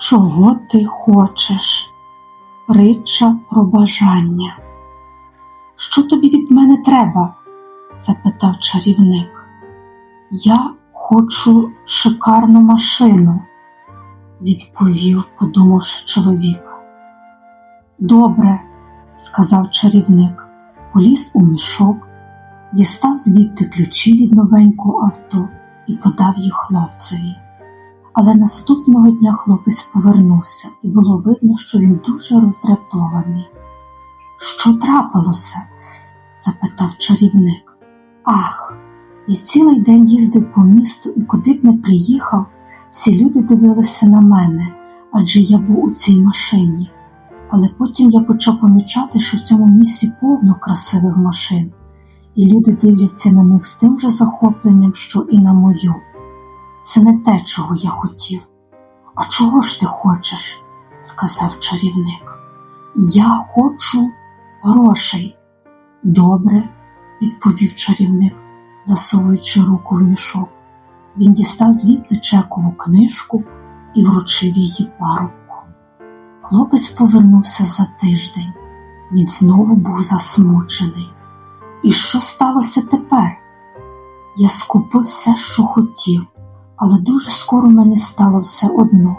Чого ти хочеш? Притча про бажання. Що тобі від мене треба? запитав чарівник. Я хочу шикарну машину, відповів, подумавши чоловік. Добре, сказав чарівник, поліз у мішок, дістав звідти ключі від новенького авто і подав їх хлопцеві. Але наступного дня хлопець повернувся, і було видно, що він дуже роздратований. Що трапилося? запитав чарівник. Ах, я цілий день їздив по місту і куди б не приїхав, всі люди дивилися на мене, адже я був у цій машині. Але потім я почав помічати, що в цьому місті повно красивих машин, і люди дивляться на них з тим же захопленням, що і на мою. Це не те, чого я хотів. А чого ж ти хочеш? сказав чарівник. Я хочу грошей. Добре, відповів чарівник, засовуючи руку в мішок. Він дістав звідти чекову книжку і вручив її парубку. Хлопець повернувся за тиждень. Він знову був засмучений. І що сталося тепер? Я скупив все, що хотів, але дуже скоро мені стало все одно.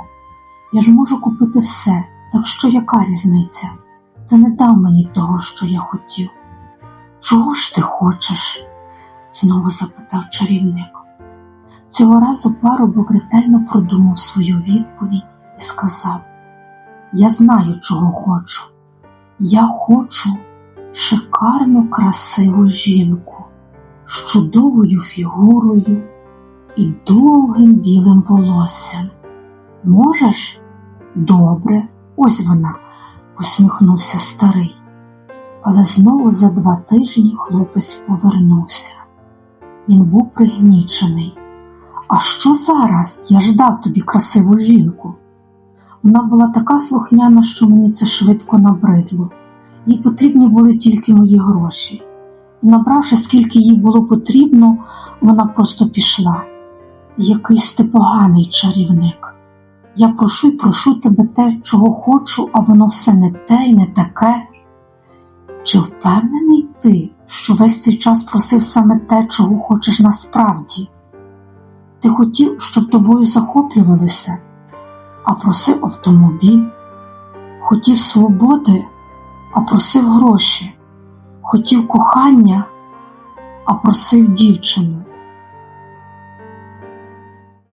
Я ж можу купити все, так що яка різниця? Ти не дав мені того, що я хотів. Чого ж ти хочеш? знову запитав чарівник. Цього разу парубок ретельно продумав свою відповідь і сказав: Я знаю, чого хочу. Я хочу шикарну красиву жінку з чудовою фігурою і довгим білим волоссям. Можеш? Добре, ось вона, посміхнувся старий. Але знову за два тижні хлопець повернувся. Він був пригнічений. А що зараз? Я ж дав тобі красиву жінку. Вона була така слухняна, що мені це швидко набридло. Їй потрібні були тільки мої гроші. І, набравши, скільки їй було потрібно, вона просто пішла. Якийсь ти поганий чарівник. Я прошу й прошу тебе те, чого хочу, а воно все не те й не таке. Чи впевнений ти, що весь цей час просив саме те, чого хочеш насправді? Ти хотів, щоб тобою захоплювалися, а просив автомобіль, хотів свободи, а просив гроші, хотів кохання, а просив дівчину.